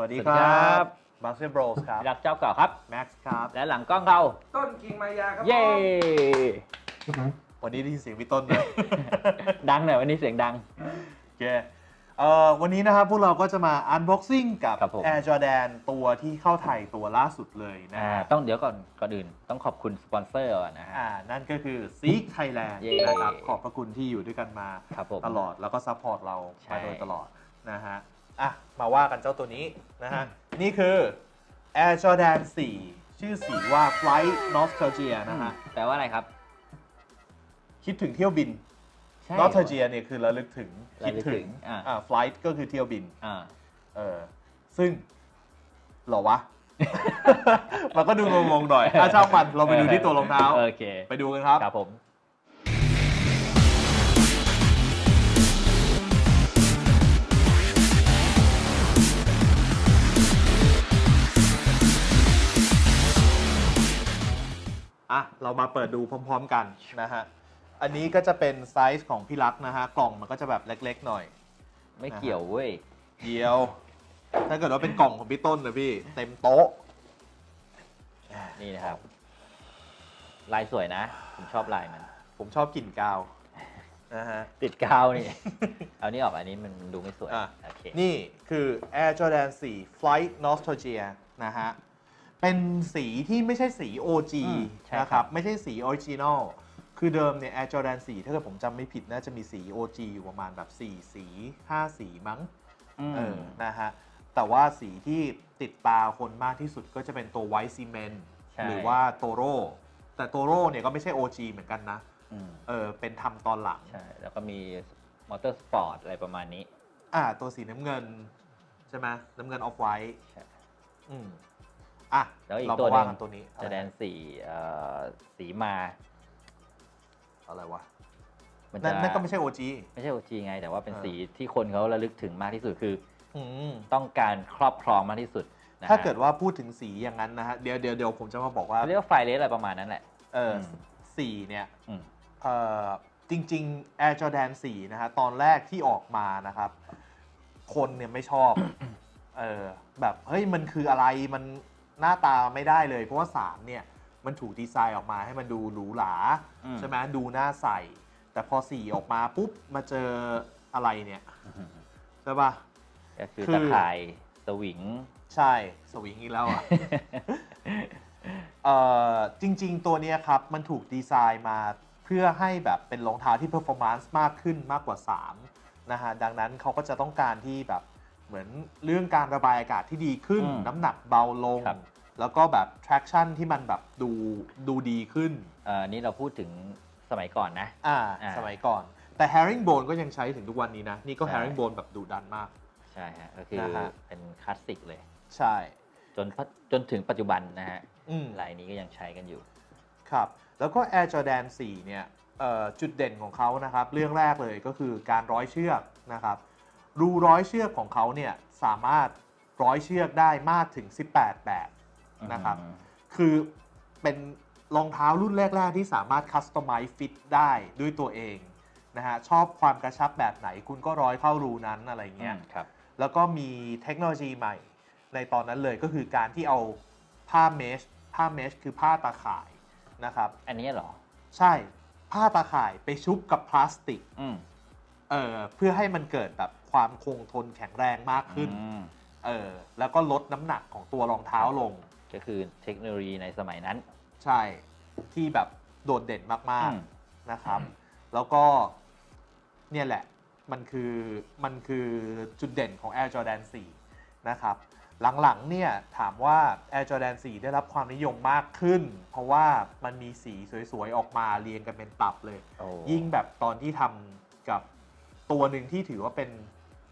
วัสดีสวัสคดีครัรับบบัสเซอร์โบรสครับรักเจ้าเก่าครับ แม็กซ์ครับ และหลังกล้องเราต้นกิ่งมายาครับเย้ผมวันนี้ได้ยินเสียงพี่ต้นไหมดังหน่อยวันนี้เสียงดังโอเคเอ่อวันนี้นะครับพวกเราก็จะมาอันบ็อกซิ่งกับครับผม Air Jordan ตัวที่เข้าไทยตัวล่าสุดเลยนะอ่าฮะต้องเดี๋ยวก่อนก่อนอื่น ต้องขอบคุณสปอนเซอร์ก่อนนะฮะอ่านั่นก็คือ Seek Thailand เย้นะครับขอบพระคุณที่อยู่ด้วยกันมาครับผมตลอดแล้วก็ซัพพอร์ตเราใช่มาโดยตลอดนะฮะ อะ มาว่ากันเจ้าตัวนี้นะฮะ นี่คือ Air Jordan 4 ชื่อสีว่า Flight Nostalgia นะฮะ แปลว่าอะไรครับ คิดถึงเที่ยวบิน ใช่ Nostalgia เนี่ยคือระลึกถึงระคิดลึกถึถึงงอ่าอ่า Flight ก็คือเที่ยวบิน อ่า เออ ซึ่งเหรอวะ มันก็ดูงงๆหน่อยอะช่างมันเราไปดูที่ตัวรองเท้า โอเค ไปดูกันครับ ครับผม อะเรามาเปิดดูพร้อม ๆ กันนะฮะ อันนี้ก็จะเป็นไซส์ของพี่รักนะฮะ กล่องมันก็จะแบบเล็ก ๆ หน่อย ไม่เกี่ยวเว้ย เดียว ถ้าเกิดว่าเป็นกล่องของพี่ต้นนะพี่ เต็มโต๊ะ นี่นะครับ ลายสวยนะ ผมชอบลายมัน ผมชอบกลิ่นกาวนะฮะ ติดกาวนี่ เอานี่ออกอันนี้มันดูไม่สวย อะ โอเค นี่คือ Air Jordan 4 Flight Nostalgia นะฮะ เป็นสีที่ไม่ใช่สี OG อืมใช่นะคครัรับบไม่ใช่สี Original คือเดิมเนี่ย Air Jordan 4 ถ้าเกิดผมจำไม่ผิดน่าจะมีสี OG อยู่ประมาณแบบ 4 สี 5 สีมั้งมเออ นะฮะ แต่ว่าสีที่ติดตาคนมากที่สุดก็จะเป็นตัว White Cement ใช่ หรือว่าโตโร่ แต่โตโร่เนี่ยก็ไม่ใช่ OG เหมือนกันนะ อืมเออ เป็นทำตอนหลัง ใช่แล้วก็มีมอเตอร์สปอร์ตอะไรประมาณนี้ อ่า ตัวสีน้ำเงิน ใช่ไหมน้ำเงินออฟไวท์ใช่ อืม อะแล้วอีกเราตัวหมานึ่ว่างกันตัวนี้จะแดนสีเอ่อสีมาอะไรวะมันนั่จะนนั่นก็ไม่ใช่ OG ไม่ใช่โอจีไง แต่ว่าเป็นเออสีที่คนเขาระลึกถึงมากที่สุดคืออืมต้องการครอบครองมากที่สุดนะฮะถ้าเกิดว่าพูดถึงสีอย่างนั้นนะฮะเดี๋ยวเดี๋ยวเดี๋ยวผมจะมาบอกว่าเขาเรียกว่าไฟเลสอะไรประมาณนั้นแหละ เอออมสีเนี่ยอืมเอ่อจริง ๆ Air Jordan 4 นะฮะตอนแรกที่ออกมานะครับ คนเนี่ยไม่ชอบ เออแบบเฮ้ยมันคืออะไรมัน หน้าตาไม่ได้เลย เพราะว่าสารเนี่ยมันถูกดีไซน์ออกมาให้มันดูหรูหราอืมใช่ไหมดูน่าใส่แต่พอสีออกมาปุ๊บมาเจออะไรเนี่ยใช่ปะก็คือคือตะข่ายสวิง ใช่สวิงอีกแล้วอะเอ่อจริง ๆ ตัวเนี้ยครับมันถูกดีไซน์มาเพื่อให้แบบเป็นรองเท้าที่ performance มากขึ้นมากกว่า 3 นะฮะ ดังนั้นเขาก็จะต้องการที่แบบ เหมือนเรื่องการระบายอากาศที่ดีขึ้น อืมน้ำหนักเบาลง ครับ แล้วก็แบบ traction ที่มันแบบดูดูดีขึ้น เอ่อนี่เราพูดถึงสมัยก่อนนะ อ่า อ่าสมัยก่อน แต่ herringbone ก็ยังใช้ถึงทุกวันนี้นะ นี่ก็ ใช่ herringbone แบบดุดันมาก ใช่ฮะก็คือนะฮะ เป็นคลาสสิกเลย ใช่ จนพัจจนถึงปัจจุบันนะฮะอืม ลายนี้ก็ยังใช้กันอยู่ ครับ แล้วก็ Air Jordan 4 เนี่ยเอ่อจุดเด่นของเขานะครับ เรื่องแรกเลยก็คือการร้อยเชือกนะครับ รูร้อยเชือกของเขาเนี่ยสามารถร้อยเชือกได้มากถึง 18 แบบนะครับอืมคือเป็นรองเท้ารุ่นแรก ๆ ที่สามารถคัสตอมไมซ์ฟิตได้ด้วยตัวเองนะฮะชอบความกระชับแบบไหนคุณก็ร้อยเข้ารูนั้นอะไรเงี้ยอืมครับแล้วก็มีเทคโนโลยีใหม่ในตอนนั้นเลยก็คือการที่เอาผ้าเมชผ้าเมชคือผ้าตาข่ายนะครับ อันนี้เหรอ ใช่ผ้าตาข่ายไปชุบกับพลาสติกอืม เออเพื่อให้มันเกิดแบบความคงทนแข็งแรงมากขึ้นอืมเออแล้วก็ลดน้ำหนักของตัวรองเท้าลง ก็คือเทคโนโลยีในสมัยนั้น ใช่ที่แบบโดดเด่นมาก อืม ๆ นะครับ แล้วก็เนี่ยแหละมันคือมันคือจุดเด่นของ Air Jordan 4 นะครับ หลัง ๆ เนี่ยถามว่า Air Jordan 4 ได้รับความนิยมมากขึ้น เพราะว่ามันมีสีสวย ๆ ออกมาเรียงกันเป็นตับเลย โอ้ยิ่งแบบตอนที่ทำกับ ตัวหนึ่งที่ถือว่าเป็น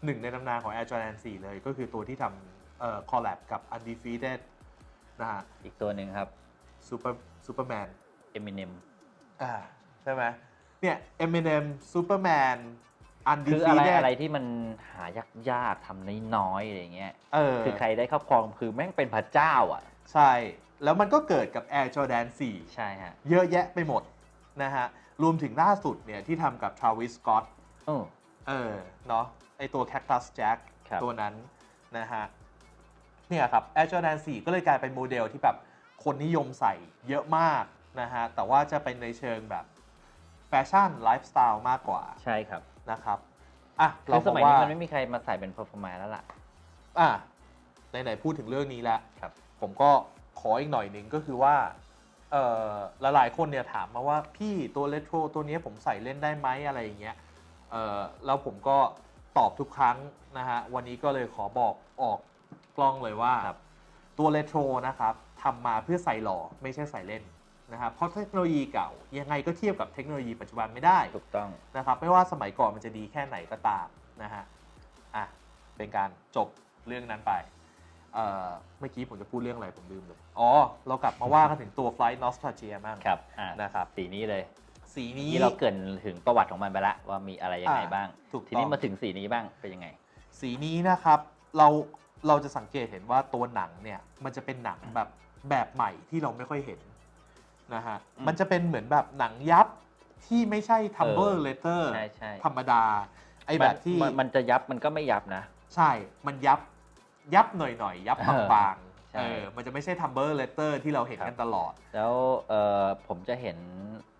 หนึ่งในตำนานของ Air Jordan 4 เลย ก็คือตัวที่ทำเอ่อคอลแลบกับ Undefeated นะฮะอีกตัวหนึ่งครับ Super Superman Eminem อ่าใช่ไหมเนี่ย Eminem Superman คืออะไร Undefeated อะไรที่มันหายากยากๆทำน้อยๆอะไรเงี้ยเออคือใครได้ครอบครองคือแม่งเป็นพระเจ้าอะ ใช่ แล้วมันก็เกิดกับ Air Jordan ใช่ฮะ4เยอะแยะไปหมดนะฮะ รวมถึงล่าสุดเนี่ยที่ทำกับ Travis Scott โอ้ เออเนาะไอตัว Cactus Jack ครับตัวนั้นนะฮะเนี่ยครับ Air Jordan 4 ก็เลยกลายเป็นโมเดลที่แบบคนนิยมใส่เยอะมากนะฮะ แต่ว่าจะเป็นในเชิงแบบแฟชั่นไลฟ์สไตล์มากกว่า ใช่ครับ นะครับอะคืเราอสบอมัยกว่านี้มันไม่มีใครมาใส่เป็น performance แล้วล่ะ อะไหนๆพูดถึงเรื่องนี้แล้วครับ ผมก็ขออีกหน่อยหนึ่งก็คือว่าเอ่อหลายๆคนเนี่ยถามมาว่าพี่ตัวเลโทรตัวนี้ผมใส่เล่นได้ไหมอะไรอย่างเงี้ย เอ่อแล้วผมก็ตอบทุกครั้งนะฮะ วันนี้ก็เลยขอบอกออกกล้องเลยว่า ครับ ตัวเลโทรนะครับทำมาเพื่อใส่หล่อไม่ใช่ใส่เล่นนะครับเพราะเทคโนโลยีเก่า ยังไงก็เทียบกับเทคโนโลยีปัจจุบันไม่ได้ ถูกต้อง นะครับไม่ว่าสมัยก่อนมันจะดีแค่ไหนก็ตามนะฮะอะเป็นการจบเรื่องนั้นไปเอ่อเมื่อกี้ผมจะพูดเรื่องอะไรผมลืมเลย อ๋อ เรากลับมาว่ากันถึงตัว Flight Nostalgia บ้างครับอ่านะครับ สีนี้เลย สีนี้นี่เราเกรินถึงประวัติของมันไปละว่ามีอะไรยังไงอ่าบ้าง ถูกทีนี้ต้องมาถึงสีนี้บ้างเป็นยังไง สีนี้นะครับเราเราจะสังเกตเห็นว่าตัวหนังเนี่ยมันจะเป็นหนังแบบแบบใหม่ที่เราไม่ค่อยเห็นนะฮะอืมมันจะเป็นเหมือนแบบหนังยับที่ไม่ใช่ Tumber เออ Letter ใช่ใช่ ธรรมดาไอแบบที่ มันมันจะยับมันก็ไม่ยับนะ ใช่ มันยับ ยับหน่อยๆยับบางใช่ๆเออ มันจะไม่ใช่ Tumber Letter ที่เราเห็นครับ กันตลอด แล้วเอ่อผมจะเห็น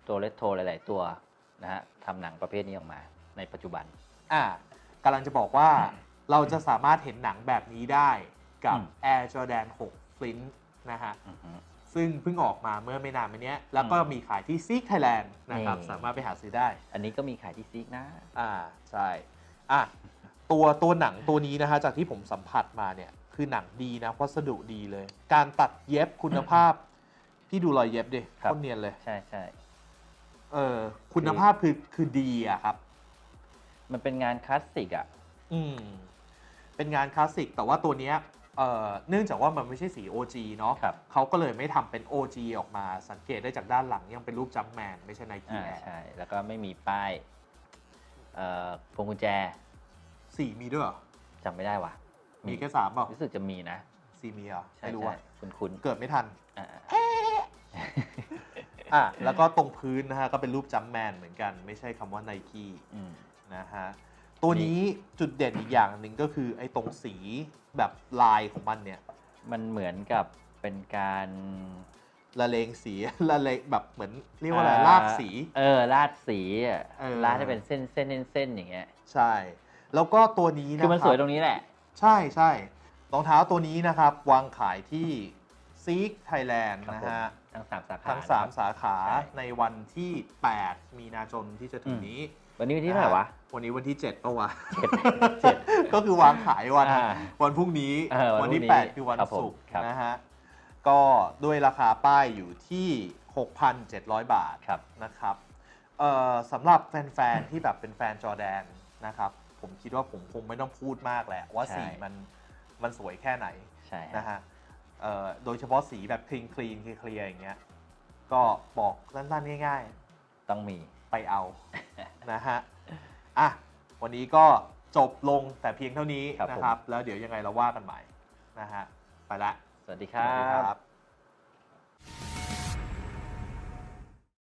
ตัวเลตโทหลาย ๆ ตัวนะฮะทำหนังประเภทนี้ออกมาในปัจจุบัน อ่ากำลังจะบอกว่าเราจะสามารถเห็นหนังแบบนี้ได้กับอืม Air Jordan 6 Flint นะฮะอือฮึซึ่งเพิ่งออกมาเมื่อไม่นานมาเนี้ยแล้วก็อืมมีขายที่ Seek Thailand นะครับนี่สามารถไปหาซื้อได้ อันนี้ก็มีขายที่ซีกนะ อ่าใช่อะตัวตัวหนังตัวนี้นะฮะจากที่ผมสัมผัสมาเนี่ย คือหนังดีนะวัสดุดีเลย การตัดเย็บคุณภาพ พี่ดูรอยเย็บดิครัโคบตรเนียนเลย ใช่ใช่ เออคุณภาพคือคือดีอะครับ มันเป็นงานคลาสสิกอะ อืมเป็นงานคลาสสิกแต่ว่าตัวเนี้ยเอ่อเนื่องจากว่ามันไม่ใช่สี OG เนาะครับ เขาก็เลยไม่ทำเป็น OG ออกมาสังเกตได้จากด้านหลังยังเป็นรูปจัมแมนไม่ใช่ไนกี้อ่าแอร์ใช่ แล้วก็ไม่มีป้ายเอ่อพวงกุญแจสีมีด้วยเหรอจำไม่ได้ว่ะมีแค่สามเปล่ารู้สึกจะมีนะสีมีเหรอใช่ไม่รู้ใช่อะคุณคุณเกิดไม่ทัน อ่า อะแล้วก็ตรงพื้นนะฮะ ก็เป็นรูปจัมแมนเหมือนกัน ไม่ใช่คำว่าไนกี้อืม นะฮะ ตัวนี้จุดเด่นอีกอย่างหนึ่งก็คือไอ้ตรงสีแบบลายของมันเนี่ย มันเหมือนกับเป็นการละเลงสี ละเลงแบบเหมือนเรียกว่าอะไรลากสี เออลาดสีอะเออ ลาดให้เป็นเส้นเส้นเส้นเส้นอย่างเงี้ย ใช่ แล้วก็ตัวนี้นะคือมันรับสวยตรงนี้แหละ ใช่ใช่รองเท้าตัวนี้นะครับ วางขายที่ ซีกไทยแลนด์ครับนะผมฮะทั้งสามสาขาทั้ง3สาขาใช่ในวันที่ 8 มีนาคมที่จะถึงนี้ วันนี้วันที่เท่าไหร่วะ วันนี้วันที่7ปะวะเจ็ดเจ็ดก็คือวางขายวันอ่าวันพรุ่งนี้เออวันวันที่พรุ่งนี้8คือวันครับผมศุกร์ครับนะฮะก็ด้วยราคาป้ายอยู่ที่ 6,700 บาทครับนะครับเอ่อสำหรับแฟนๆ ที่แบบเป็นแฟนจอร์แดนนะครับ ผมคิดว่าผมคงไม่ต้องพูดมากแหละว่าใช่สีมันมันสวยแค่ไหนใช่ฮะนะฮะเอ่อ โดยเฉพาะสีแบบคลีนคลีนเคลียร์อย่างเงี้ยก็บอกสั้นๆง่ายต้องมีๆไปเอานะฮะอะวันนี้ก็จบลงแต่เพียงเท่านี้ครับนะผมครับ แล้วเดี๋ยวยังไงเราว่ากันใหม่นะฮะไปละ สวัสดีคสวัสดีรับครับ